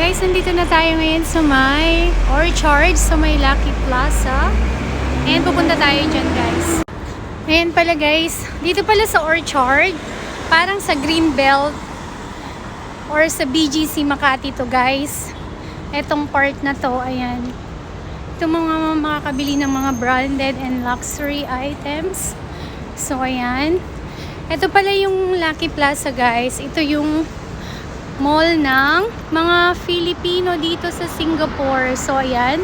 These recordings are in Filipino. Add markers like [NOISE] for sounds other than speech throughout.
Guys, nandito na tayo ngayon sa may Orchard, sa may Lucky Plaza. And pupunta tayo dyan, guys. Ayan pala, guys. Dito pala sa Orchard, parang sa Greenbelt or sa BGC Makati to, guys. Etong part na to, ayan. Ito mga makakabili ng mga branded and luxury items. So, ayan. Ito pala yung Lucky Plaza, guys. Ito yung mall ng mga Filipino dito sa Singapore. So, ayan.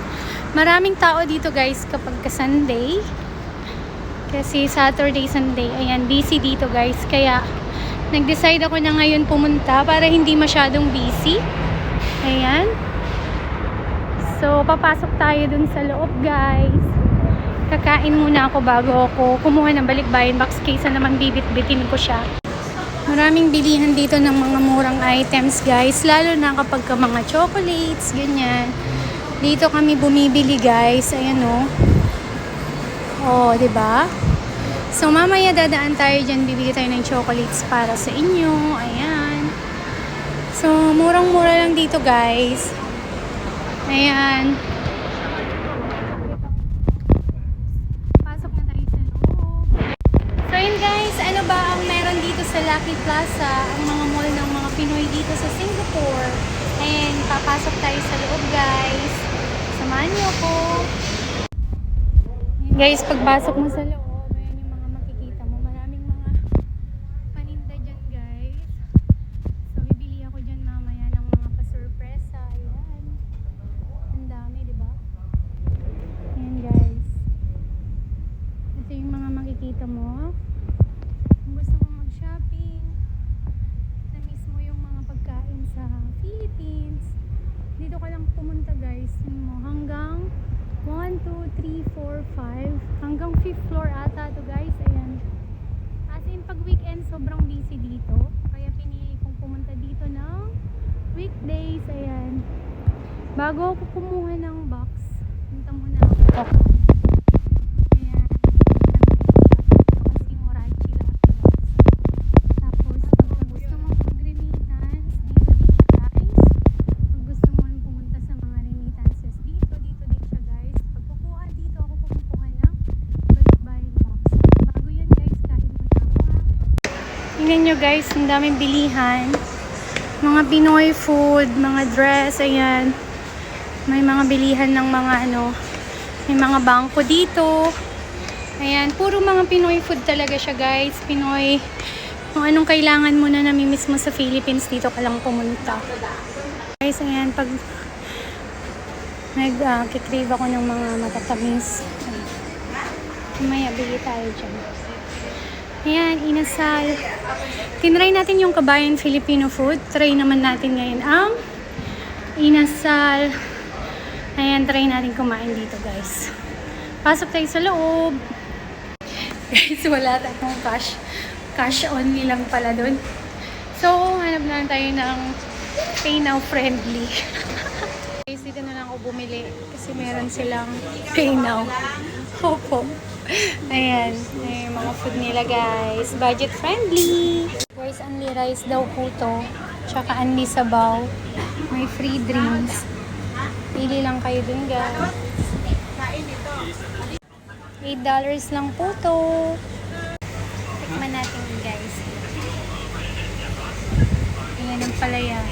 Maraming tao dito, guys, kapag ka Sunday. Kasi Saturday, Sunday, ayan, busy dito, guys. Kaya, nag-decide ako na ngayon pumunta para hindi masyadong busy. Ayan. So, papasok tayo dun sa loob, guys. Kakain muna ako bago ako kumuha ng balikbayan box kaysa naman bibit-bitin ko siya. Maraming bilihan dito ng mga murang items, guys. Lalo na kapag ka mga chocolates, ganyan. Dito kami bumibili, guys. Ayan, oh. Oh, 'di ba? So, mamaya dadaan tayo dyan. Bibili tayo ng chocolates para sa inyo. Ayan. So, murang-mura lang dito, guys. Ayan. Lucky Plaza, ang mga mall ng mga Pinoy dito sa Singapore. And papasok tayo sa loob guys. Samahan niyo ako. Guys, pagpasok mo sa loob, ayan yung mga makikita mo. Maraming mga paninda dyan guys. So bibili ako dyan mamaya ng mga pasurpresa. Ayan. Ang dami, di ba? Ayan guys. Ito yung mga makikita mo. Kung gusto mo mag-shopping, na mismo yung mga pagkain sa Philippines, ka lang pumunta guys. Mo, hanggang 1, 2, 3, 4, 5, hanggang 5th floor ata to guys. Ayan. As in, pag weekend, sobrang busy dito. Kaya pinili kong pumunta dito ng weekdays. Ayan. Bago ako kumuha ng box, punta muna ako. Tingnan nyo guys, ang daming bilihan. Mga Pinoy food, mga dress, ayan. May mga bilihan ng mga ano, may mga bangko dito. Ayan, puro mga Pinoy food talaga siya guys. Pinoy, kung anong kailangan mo na namimiss mo sa Philippines, dito ka lang pumunta. Guys, ayan, pag nag-crave ako ng mga matatamis, may bili tayo dyan. Ayan, inasal. Tinry natin yung kabayan Filipino food. Try naman natin ngayon ang inasal. Ayan, try natin kumain dito guys. Pasok tayo sa loob. [LAUGHS] Guys, wala tayong cash. Cash only lang pala dun. So, hanap na lang tayo ng pay now friendly. [LAUGHS] dito na lang ako bumili kasi meron silang pay now. [LAUGHS] Opo. Ayan, Ayan, yung mga food nila guys. Budget friendly. Guys, only rice daw po to. Tsaka only sabaw. May free drinks. Pili lang kayo dun guys. $8 lang po to. Tikman natin guys. Ayan ang palaya.